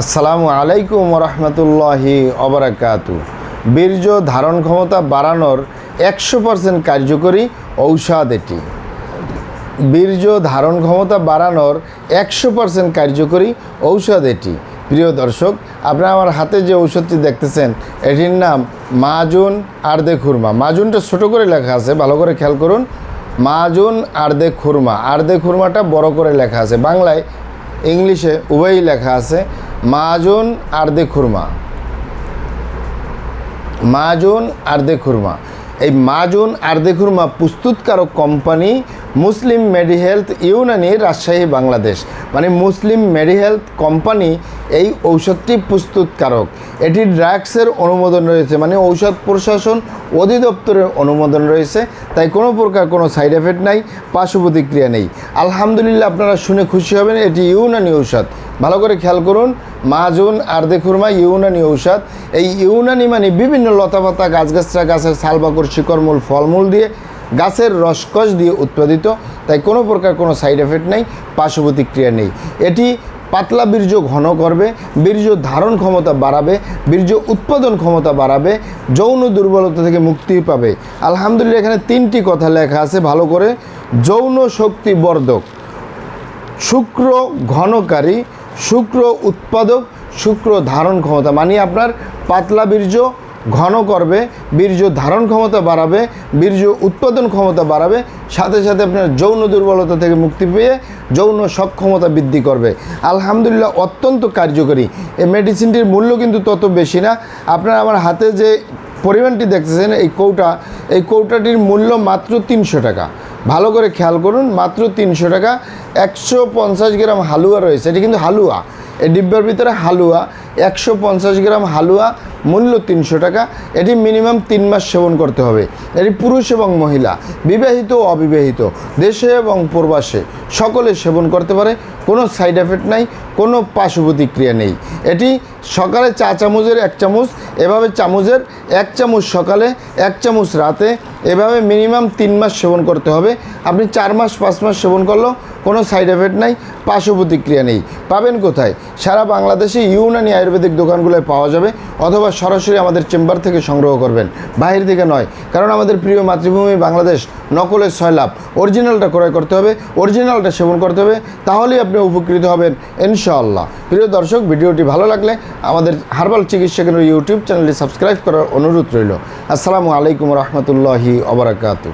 আসসালামু আলাইকুম রহমতুল্লাহি অবরাকাতু বীর্য ধারণ ক্ষমতা বাড়ানোর একশো পার্সেন্ট কার্যকরী ঔষধ এটি। বীর্য ধারণ ক্ষমতা বাড়ানোর একশো পার্সেন্ট কার্যকরী ঔষধ এটি। প্রিয় দর্শক, আপনারা আমার হাতে যে ঔষধটি দেখতেছেন, এটির নাম মাজুন আর্দে খুরমা। মাজুনটা ছোট করে লেখা আছে, ভালো করে খেয়াল করুন। মাজুন আর্দে খুরমা। আর্দে খুরমাটা বড় করে লেখা আছে। বাংলায় ইংলিশে উভয়ই লেখা আছে। মাজুন আর্দে খুরমা। মাজুন আর্দে খুরমা। এই মাজুন আর্দে খুরমা প্রস্তুতকারক কোম্পানি মুসলিম মেডিহেলথ ইউনানি রাজশাহী, বাংলাদেশ। মানে মুসলিম মেডিহেলথ কোম্পানি এই ঔষধটি প্রস্তুতকারক। এটি ড্রাগসের অনুমোদন রয়েছে মানে ঔষধ প্রশাসন অধিদপ্তরের অনুমোদন রয়েছে। তাই কোনো প্রকার কোনো সাইড এফেক্ট নাই, পার্শ্ব প্রতিক্রিয়া নেই। আলহামদুলিল্লাহ আপনারা শুনে খুশি হবেন, এটি ইউনানি ঔষধ। ভালো করে খেয়াল করুন, মা মাজুন আর্দে খুরমা, ইউনানি ঔষধ। এই ইউনানি মানে বিভিন্ন লতাপাতা, গাছগাছরা, গাছের শালবাকর শিকড়মূল, ফলমূল দিয়ে গাছের রসকস দিয়ে উৎপাদিত, তাই কোনো প্রকার কোনো সাইড এফেক্ট নেই পার্শ্ব নেই। এটি পাতলা বীর্য ঘন করবে, বীর্য ধারণ ক্ষমতা বাড়াবে, বীর্য উৎপাদন ক্ষমতা বাড়াবে, যৌন দুর্বলতা থেকে মুক্তি পাবে। আলহামদুলিল্লাহ, এখানে তিনটি কথা লেখা আছে, ভালো করে। যৌন শক্তি বর্ধক, শুক্র ঘনকারী, শুক্র উৎপাদক, শুক্র ধারণ ক্ষমতা মানে আপনার পাতলা বীর্য ঘন করবে, বীর্য ধারণ ক্ষমতা বাড়াবে, বীর্য উৎপাদন ক্ষমতা বাড়াবে, সাথে সাথে আপনার যৌন দুর্বলতা থেকে মুক্তি পেয়ে যৌন সক্ষমতা বৃদ্ধি করবে। আলহামদুলিল্লাহ, অত্যন্ত কার্যকরী। এই মেডিসিনটির মূল্য কিন্তু তত বেশি না। আপনারা আমার হাতে যে পরিমাণটি দেখতেছেন, এই কৌটা, এই কৌটাটির মূল্য মাত্র তিনশো টাকা। ভালো করে খেয়াল করুন, মাত্র তিনশো টাকা, একশো পঞ্চাশ গ্রাম হালুয়া রয়েছে। এটি কিন্তু হালুয়া। এই ডিব্বার ভিতরে হালুয়া, একশো পঞ্চাশ গ্রাম হালুয়া, মূল্য তিনশো টাকা। এটি মিনিমাম তিন মাস সেবন করতে হবে। এটি পুরুষ এবং মহিলা, বিবাহিত ও অবিবাহিত, দেশে এবং প্রবাসে সকলে সেবন করতে পারে। কোনো সাইড এফেক্ট নাই, কোনো পার্শ্ব প্রতিক্রিয়া নেই। এটি সকালে চা চামচের এক চামচ, এভাবে চামচের এক চামচ সকালে, এক চামচ রাতে, এভাবে মিনিমাম তিন মাস সেবন করতে হবে। আপনি চার মাস, পাঁচ মাস সেবন করলেও কোনো সাইড এফেক্ট নাই, পার্শ্ব প্রতিক্রিয়া নেই। পাবেন কোথায়? সারা বাংলাদেশে ইউনানি আয়ুর্বেদিক দোকানগুলোয় পাওয়া যাবে অথবা সরাসরি আমাদের চেম্বার থেকে সংগ্রহ করবেন। বাহির থেকে নয়, কারণ আমাদের প্রিয় মাতৃভূমি বাংলাদেশ, নকলের ছয় লাভ অরিজিনালটা ক্রয় করতে হবে, অরিজিনালটা সেবন করতে হবে, তাহলেই আপনি উপকৃত হবেন ইনশাআল্লাহ। প্রিয় দর্শক, ভিডিওটি ভালো লাগলে আমাদের হার্বাল চিকিৎসা কেন্দ্র ইউটিউব চ্যানেলটি সাবস্ক্রাইব করার অনুরোধ রইল। আসসালামু আলাইকুম রহমতুল্লাহি অবরাকাতু